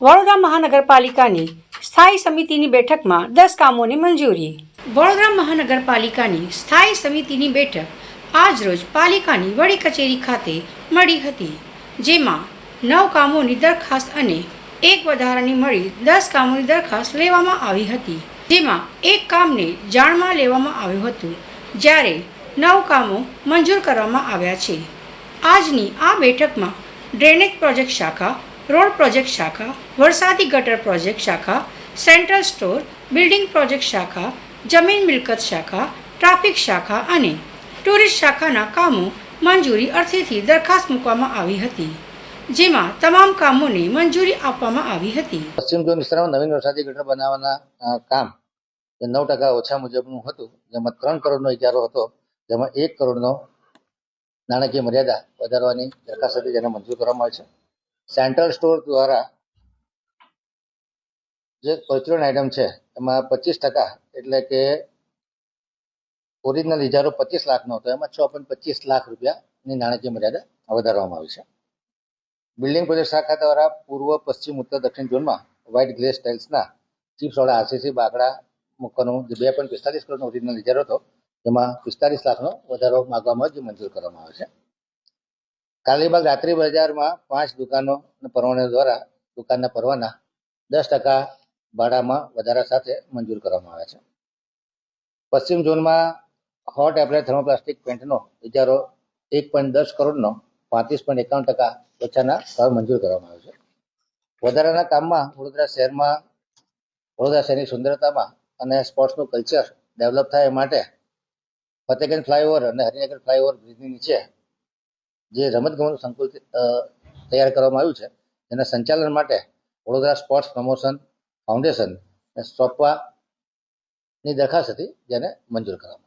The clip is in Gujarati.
વડોદરા મહાનગરપાલિકાની સ્થાયી સમિતિની બેઠકમાં દસ કામોને મંજૂરી. વડોદરા મહાનગરપાલિકાની સ્થાયી સમિતિની બેઠક આજરોજ પાલિકાની વડી કચેરી ખાતે મળી હતી, જેમાં નવ કામોની દરખાસ્ત અને એક વધારાની મળી દસ કામોની દરખાસ્ત લેવામાં આવી હતી, જેમાં એક કામને જાણમાં લેવામાં આવ્યું હતું, જ્યારે નવ કામો મંજૂર કરવામાં આવ્યા છે. આજની આ બેઠકમાં ડ્રેનેજ પ્રોજેક્ટ શાખા રોડ પ્રોજેક્ટ શાખા, વરસાદી ગટર પ્રોજેક્ટ શાખા, સેન્ટ્રલ સ્ટોર, બિલ્ડિંગ પ્રોજેક્ટ શાખા, જમીન મિલકત શાખા, ટ્રાફિક શાખા અને ટુરિસ્ટ શાખાના કામો મંજૂરી અર્થેથી દરખાસ્ત મૂકવામાં આવી હતી, જેમાં તમામ કામોને મંજૂરી આપવામાં આવી હતી. પશ્ચિમ ઝોન વિસ્તારમાં નવીન વરસાદી ગટર બનાવવાના કામ નવ ટકા ઓછા મુજબનું હતું, જેમાં ત્રણ કરોડનો ઇજારો હતો, જેમાં એક કરોડનો નાણાકીય મર્યાદા વધારવાની દરખાસ્ત હતી, જેને મંજૂર કરવામાં આવી છે. સેન્ટ્રલ સ્ટોર દ્વારા જે પરચુરણ આઇટમ છે, એમાં પચીસ ટકા, એટલે કે ઓરિજિનલ ઇજારો પચીસ લાખનો હતો, એમાં છ પોઈન્ટ પચીસ લાખ રૂપિયાની નાણાકીય મર્યાદા વધારવામાં આવી છે. બિલ્ડિંગ પ્રોજેક્ટ શાખા દ્વારા પૂર્વ, પશ્ચિમ, ઉત્તર, દક્ષિણ ઝોનમાં વ્હાઇટ ગ્લેસ ટાઇલ્સના ચીપ્સવાળા આરસીસી બાકડા મૂકવાનું જે બે પોઈન્ટ પિસ્તાલીસ કરોડનો ઓરિજિનલ ઇજારો હતો તેમાં પિસ્તાલીસ લાખનો વધારો માગવામાં જે મંજૂર કરવામાં આવે છે. કાલીબાગ રાત્રિ બજારમાં પાંચ દુકાનો પરવાના દ્વારા દુકાનના પરવાના દસ ટકા ભાડામાં વધારા સાથે મંજૂર કરવામાં આવે છે. પશ્ચિમ ઝોનમાં હોટ એપ્લાય થર્મોપ્લાસ્ટિક પેન્ટનો ઇજારો એક પોઈન્ટ દસ કરોડનો પાંત્રીસ પોઈન્ટ એકાવન ટકા ઓછાના ભાવ મંજૂર કરવામાં આવ્યો છે. વધારાના કામમાં વડોદરા શહેરમાં, વડોદરા શહેરની સુંદરતામાં અને સ્પોર્ટ્સનું કલ્ચર ડેવલપ થાય એ માટે ફતેગંજ ફ્લાયઓવર અને હરિનગર ફ્લાયઓવર બ્રિજની નીચે જે રમતગમતનું સંકુલ તૈયાર કરવામાં આવ્યું છે તેના સંચાલન માટે વડોદરા સ્પોર્ટ્સ પ્રમોશન ફાઉન્ડેશન સોંપવાની દરખાસ્ત હતી, જેને મંજૂર કરવામાં.